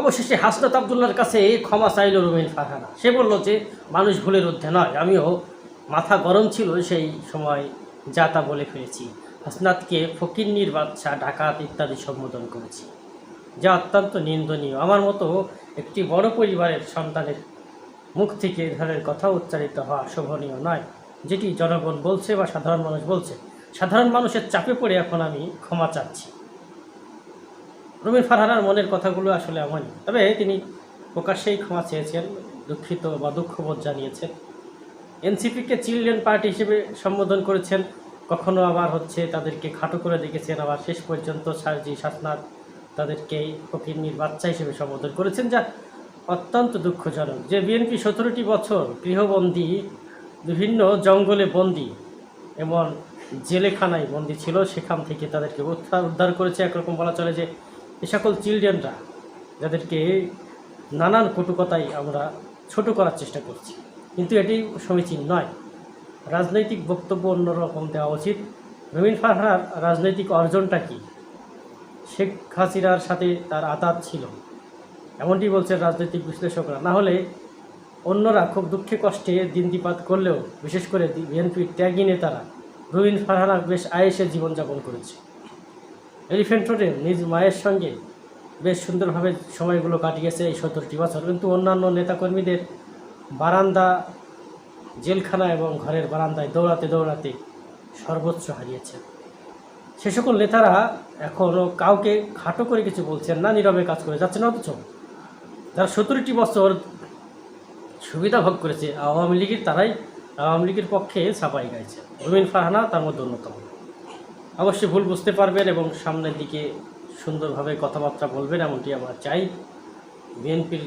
অবশেষে হাসনাত আবদুল্লার কাছে ক্ষমা চাইল রুমিন ফারহানা। সে বলল যে, মানুষ ভুলের ঊর্ধ্বে নয়, আমিও মাথা গরম ছিল সেই সময় যা তা বলে ফেলেছি। হাসনাতকে ফকিন্নির বাচ্চা ডাকাত ইত্যাদি সম্বোধন করেছি। যা অত্যন্ত নিন্দনীয়। আমার মতো একটি বড় পরিবারের সন্তানের মুখ থেকে ধরনের কথা উচ্চারিত হওয়া শোভনীয় নয়, যেটি জনগণ বলছে বা সাধারণ মানুষ বলছে। সাধারণ মানুষের চাপে পড়ে এখন আমি ক্ষমা চাচ্ছি। রুমিন ফারহানার মনের কথাগুলো আসলে এমনই তবে তিনি প্রকাশ্যেই ক্ষমা চেয়েছেন, দুঃখিত বা দুঃখবোধ জানিয়েছেন। এনসিপিকে চিলড্রেন পার্টি হিসেবে সম্বোধন করেছেন, কখনো আবার হচ্ছে তাদেরকে খাটো করে দেখেছেন, আবার শেষ পর্যন্ত সারজি শাসনাথ তাদেরকে ফকিরনির বাচ্চা হিসেবে সম্বোধন করেছেন, যা অত্যন্ত দুঃখজনক। যে বিএনপি সতেরোটি বছর গৃহবন্দী, বিভিন্ন জঙ্গলে বন্দী এবং জেলেখানায় বন্দী ছিল, সেখান থেকে তাদেরকে উদ্ধার উদ্ধার করেছে। একরকম বলা চলে যে এ সকল চিলড্রেনরা যাদেরকে নানান কটুকতায় আমরা ছোট করার চেষ্টা করছি। কিন্তু এটি সমীচীন নয়। রাজনৈতিক বক্তব্য অন্যরকম দেওয়া উচিত। রবীন ফারহার রাজনৈতিক অর্জনটা কী? শেখ হাসিনার সাথে তার আতাত ছিল। এমনটি বলছেন রাজনৈতিক বিশ্লেষকরা। না হলে অন্যরা খুব দুঃখে কষ্টে দিনদিপাত করলেও, বিশেষ করে বিএনপির ত্যাগী নেতারা রবীন ফারহানা বেশ আয়েসে জীবনযাপন করেছে। এলিফেন্ট রোডে নিজ মায়ের সঙ্গে বেশ সুন্দরভাবে সময়গুলো কাটিয়েছে এই সত্তরটি বছর। কিন্তু অন্যান্য নেতাকর্মীদের বারান্দা, জেলখানা এবং ঘরের বারান্দায় দৌড়াতে দৌড়াতে সর্বোচ্চ হারিয়েছে সে সকল নেতারা এখনও কাউকে খাটো করে কিছু বলছেন না, নীরবে কাজ করে যাচ্ছেন, অথচ যারা সত্তরটি বছর সুবিধা ভোগ করেছে, আওয়ামী লীগের, তারাই আওয়ামী লীগের পক্ষে ছাপাই গাইছে। রুমিন ফারহানা তার মধ্যে অন্যতম। অবশ্যই ভুল বুঝতে পারবেন এবং সামনের দিকে সুন্দরভাবে কথাবার্তা বলবেন এমনটি আমরা চাই। বিএনপির